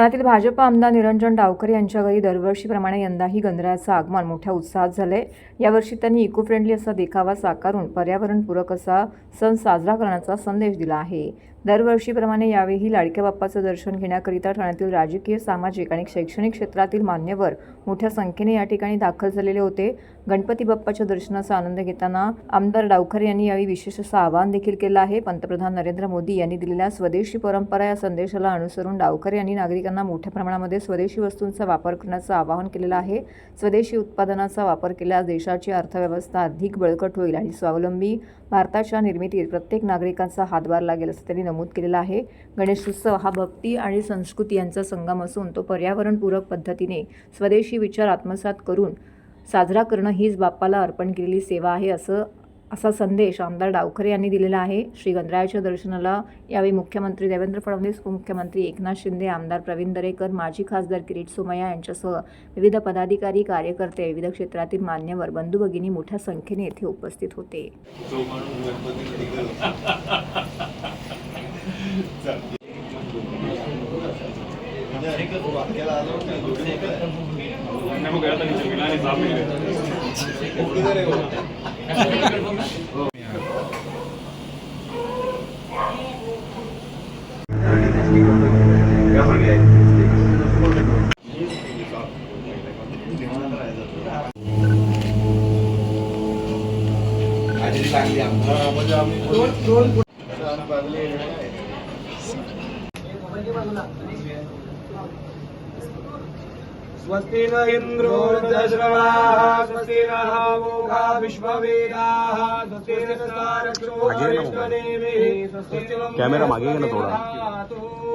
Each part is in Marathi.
ठाण्यातील भाजप आमदार निरंजन डावकर यांच्या घरी दरवर्षीप्रमाणे यंदाही गंधराचं आगमन मोठ्या उत्साहात झालंय. यावर्षी त्यांनी इको फ्रेंडली असा देखावा साकारून पर्यावरणपूरक असा सण साजरा करण्याचा संदेश दिला आहे. दरवर्षीप्रमाणे यावेळी लाडक्या बाप्पाचं दर्शन घेण्याकरिता ठाण्यातील राजकीय सामाजिक आणि शैक्षणिक क्षेत्रातील मान्यवर मोठ्या संख्येने या ठिकाणी दाखल झालेले होते. गणपती बाप्पाच्या दर्शनाचा आनंद घेताना आमदार डावखरे यांनी यावेळी विशेष असं आवाहन देखील केलं आहे. पंतप्रधान नरेंद्र मोदी यांनी दिलेल्या स्वदेशी परंपरा या संदेशाला अनुसरून डावखरे यांनी नागरिकांना मोठ्या प्रमाणामध्ये स्वदेशी वस्तूंचा वापर करण्याचं आवाहन केलेलं आहे. स्वदेशी उत्पादनाचा वापर केल्यास देशाची अर्थव्यवस्था अधिक बळकट होईल आणि स्वावलंबी भारताच्या निर्मितीत प्रत्येक नागरिकांचा हातभार लागेल असं त्यांनी नमूद केलेला आहे. गणेशोत्सव हा भक्ती आणि संस्कृती यांचा संगम असून तो पर्यावरणपूरक पद्धतीने स्वदेशी विचार आत्मसात करून साजरा करणं हीच बाप्पाला अर्पण केलेली सेवा आहे असं असा संदेश आमदार डावखरे यांनी दिलेला आहे. श्री गणरायाच्या दर्शनाला यावेळी मुख्यमंत्री देवेंद्र फडणवीस उपमुख्यमंत्री एकनाथ शिंदे आमदार प्रवीण दरेकर माजी खासदार किरीट सोमय्या यांच्यासह विविध पदाधिकारी कार्यकर्ते विविध क्षेत्रातील मान्यवर बंधू भगिनी मोठ्या संख्येने येथे उपस्थित होते. लागली आम्हाला. म्हणजे आम्ही स्वस्ति न इन्द्रो दशरवाः स्वस्ति नः मोघा विश्ववेदाः स्वस्ति कॅमेरा मागे ना थोडा.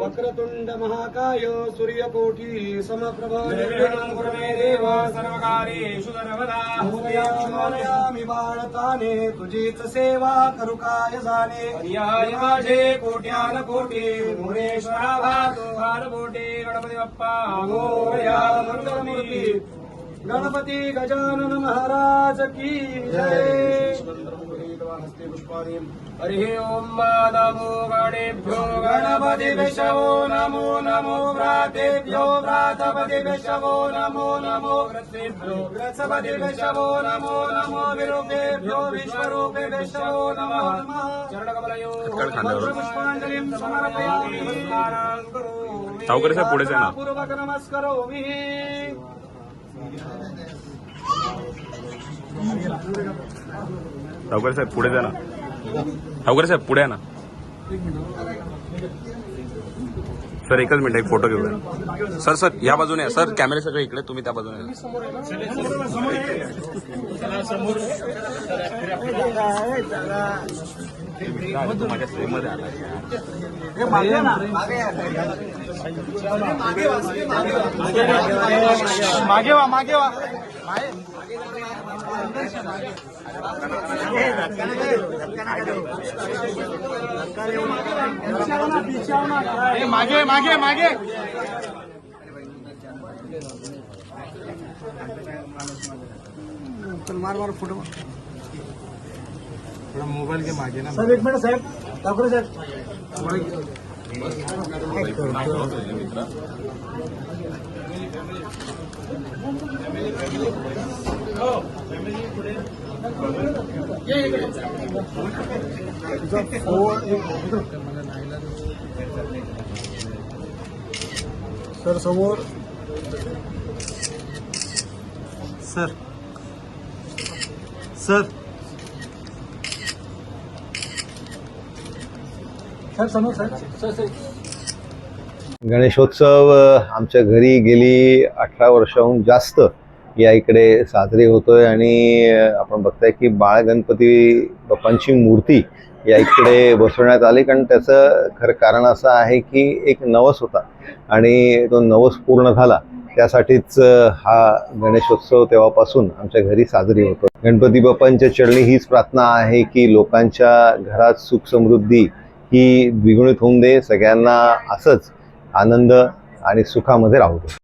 वक्रतुंड महाकाय सूर्यकोटी समप्रभ निर्विघ्नं कुरु मे देव सर्वकार्येषु सर्वदा मोदयामी बाळताने तुझीच सेवा करू काय जाणे पर्याय माझे कोट्यान कोटी मुरेश्वरा हार बोटे गणपती बाप्पा मोरया मंगलमूर्ती गणपती गजानन महाराज की जय। हस्ते पुष्पाणि हरि ओम नमो गणेभ्यो विशवो नमो नमो व्रातेभ्यो व्रातपति विशवो नमो नमो विशवो नमो नमो विरूपेभ्यो विश्वरूपे विशवो नमो नमः चरणकमलयो पुष्पाञ्जलिं समर्पयामि सावकर साहेब, पुढे जा ना. पूर्वक नमस्करोमि सावकर साहेब पुढे जा ना। सावकर साहेब पुढे ना। सर एकच मिनिट एक फोटो घेऊया. सर सर या बाजूने सर कॅमेरे सगळे इकडे तुम्ही त्या बाजूने या. माझ्या फ्रेममध्ये आला मागे वा मागे वा. मागे मागे मागे. चल मार मार फोटो थोड़ा मोबाईल के मागे ना. साहेब एक मिनिट साहेब. ठाकरे साहेब. सर समोर. सर. सर. सर समोर सर. सर सर गणेशोत्सव आमच्या घरी गेली अठरा वर्षाहून जास्त. या इकडे साजरी होतोय आणि आपण बघताय की बाळ गणपती बाप्पांची मूर्ती या इकडे बसवण्यात आली. कारण त्याचं खरं कारण असं आहे की एक नवस होता आणि तो नवस पूर्ण झाला. त्यासाठीच हा गणेशोत्सव तेव्हापासून आमच्या घरी साजरी होतो. गणपती बाप्पांच्या चरणी हीच प्रार्थना आहे की लोकांच्या घरात सुख समृद्धी ही द्विगुणित होऊन दे. सगळ्यांना असंच आनंद आणि सुखामध्ये राहू दे.